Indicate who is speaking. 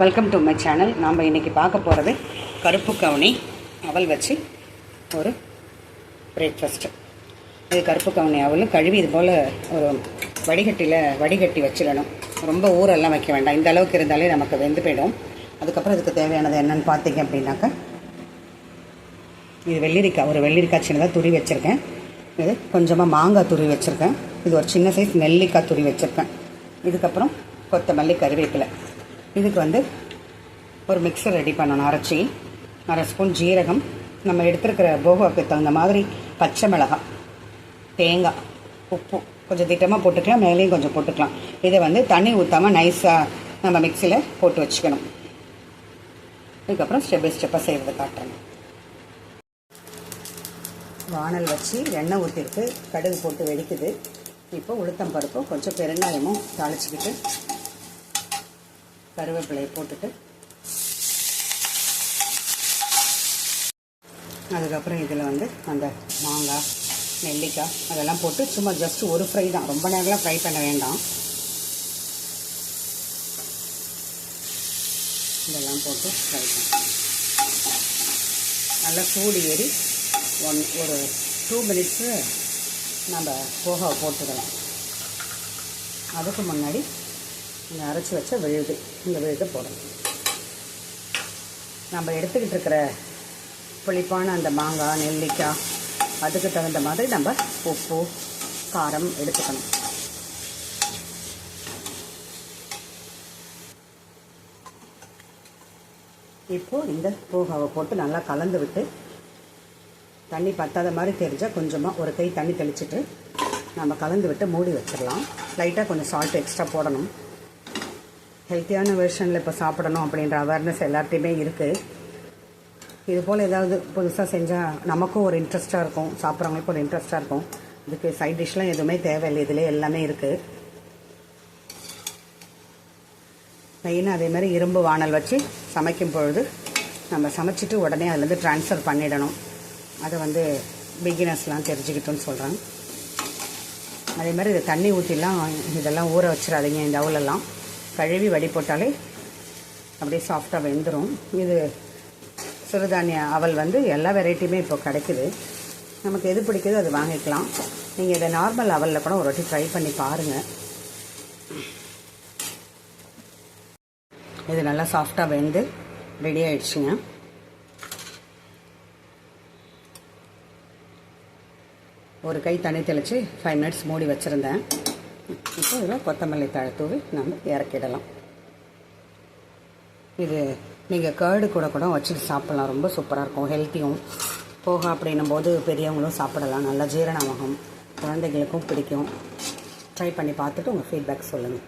Speaker 1: Welcome to my channel நாம் இன்றைக்கி பார்க்க போகிறது கருப்பு கவுனி. அவல் வச்சு ஒரு பிரேக்ஃபாஸ்ட்டு இது கருப்பு கவுனி அவல் கழுவி இது போல் ஒரு வடிகட்டியில் வடிகட்டி வச்சிடணும். ரொம்ப ஊரெல்லாம் வைக்க வேண்டாம். இந்த அளவுக்கு இருந்தாலே நமக்கு வெந்து போயிடும். அதுக்கப்புறம் இதுக்கு தேவையானது என்னென்னு பார்த்தீங்க அப்படின்னாக்கா இது வெள்ளரிக்காய். ஒரு வெள்ளரிக்காய் சின்னதாக துரி வச்சுருக்கேன். இது கொஞ்சமாக மாங்காய் துரி வச்சுருக்கேன். இது ஒரு சின்ன சைஸ் நெல்லிக்காய் துரி வச்சுருக்கேன். இதுக்கப்புறம் கொத்தமல்லி கருவேப்பிலை. இதுக்கு வந்து ஒரு மிக்சர் ரெடி பண்ணணும் அரைச்சி. அரை ஸ்பூன் ஜீரகம். நம்ம எடுத்துருக்கிற போகாவுக்கு தகுந்த மாதிரி பச்சை மிளகாய் தேங்காய் உப்பு கொஞ்சம் திட்டமாக போட்டுக்கலாம் மேலேயும் கொஞ்சம் போட்டுக்கலாம். இதை வந்து தண்ணி ஊற்றாமல் நைஸாக நம்ம மிக்சியில் போட்டு வச்சுக்கணும். இதுக்கப்புறம் ஸ்டெப் பை ஸ்டெப்பாக செய்கிறது காட்டுறேன். வானல் வச்சு எண்ணெய் ஊற்றிருக்கு கடுகு போட்டு வெடிக்குது. இப்போ உளுத்தம் பருப்பும் கொஞ்சம் பெருங்காயமும் தாளிச்சிக்கிட்டு கருவேப்பிலையை போட்டுட்டு அதுக்கப்புறம் இதில் வந்து அந்த மாங்காய் நெல்லிக்காய் அதெல்லாம் போட்டு சும்மா ஜஸ்ட் ஒரு ஃப்ரை தான். ரொம்ப நேரம்லாம் ஃப்ரை பண்ண வேண்டாம். இதெல்லாம் போட்டு ஃப்ரை பண்ண நல்லா சூடு ஏறி ஒன் ஒரு டூ மினிட்ஸு நம்ம போக போட்டுக்கலாம். அதுக்கு முன்னாடி இந்த அரைச்சி வச்ச விழுது. இந்த விழுதை போடணும். நம்ம எடுத்துக்கிட்டு இருக்கிற புளிப்பான அந்த மாங்காய் நெல்லிக்காய் அதுக்கு தகுந்த மாதிரி நம்ம உப்பு காரம் எடுத்துக்கணும். இப்போது இந்த போகாவை போட்டு நல்லா கலந்து விட்டு தண்ணி பத்தாத மாதிரி தெரிஞ்சால் கொஞ்சமாக ஒரு கை தண்ணி தெளிச்சிட்டு நம்ம கலந்து விட்டு மூடி வச்சிடலாம். லைட்டாக கொஞ்சம் சால்ட் எக்ஸ்ட்ரா போடணும். ஹெல்த்தியான வெர்ஷனில் இப்போ சாப்பிடணும் அப்படின்ற அவேர்னஸ் எல்லார்ட்டையுமே இருக்குது இது போல் ஏதாவது புதுசாக செஞ்சால் நமக்கும் ஒரு இன்ட்ரெஸ்ட்டாக இருக்கும். சாப்பிட்றவங்களுக்கும் ஒரு இன்ட்ரெஸ்ட்டாக இருக்கும். இதுக்கு சைட் டிஷ்லாம் எதுவுமே தேவையில்லை. இதிலே எல்லாமே இருக்குது மெயினாக அதே மாதிரி இரும்பு வானல் வச்சு சமைக்கும் பொழுது நம்ம சமைச்சிட்டு உடனே அதுலேருந்து ட்ரான்ஸ்ஃபர் பண்ணிடணும். அதை வந்து பிகினர்ஸ்லாம் தெரிஞ்சுக்கிட்டோன்னு சொல்கிறேன் அதே மாதிரி இது தண்ணி ஊற்றிலாம் இதெல்லாம் ஊற வச்சிடாதீங்க இந்த அவுலெல்லாம் கழுவி வடி போட்டாலே அப்படியே சாஃப்டாக வெந்துடும் இது சிறுதானிய அவல் வந்து எல்லா வெரைட்டியுமே இப்போ கிடைக்குது. நமக்கு எது பிடிக்குதோ அது வாங்கிக்கலாம். நீங்கள் இதை நார்மல் அவலில் கூட ஒரு வாட்டி ட்ரை பண்ணி பாருங்கள் இது நல்லா சாஃப்டாக வெந்து ரெடி ஆயிடுச்சுங்க. ஒரு கை தண்ணி தெளித்து ஃபைவ் மினிட்ஸ் மூடி வச்சுருந்தேன். இப்போ இதில் கொத்தமல்லி தழை தூவி நம்ம இறக்கிடலாம். இது நீங்கள் கேர்டு கூட கூட வச்சுட்டு சாப்பிட்லாம். ரொம்ப சூப்பராக இருக்கும். ஹெல்த்தியும் போக அப்படின்னும் போது பெரியவங்களும் சாப்பிடலாம். நல்லா ஜீரணமாகும். குழந்தைகளுக்கும் பிடிக்கும். ட்ரை பண்ணி பார்த்துட்டு உங்கள் ஃபீட்பேக் சொல்லுங்கள்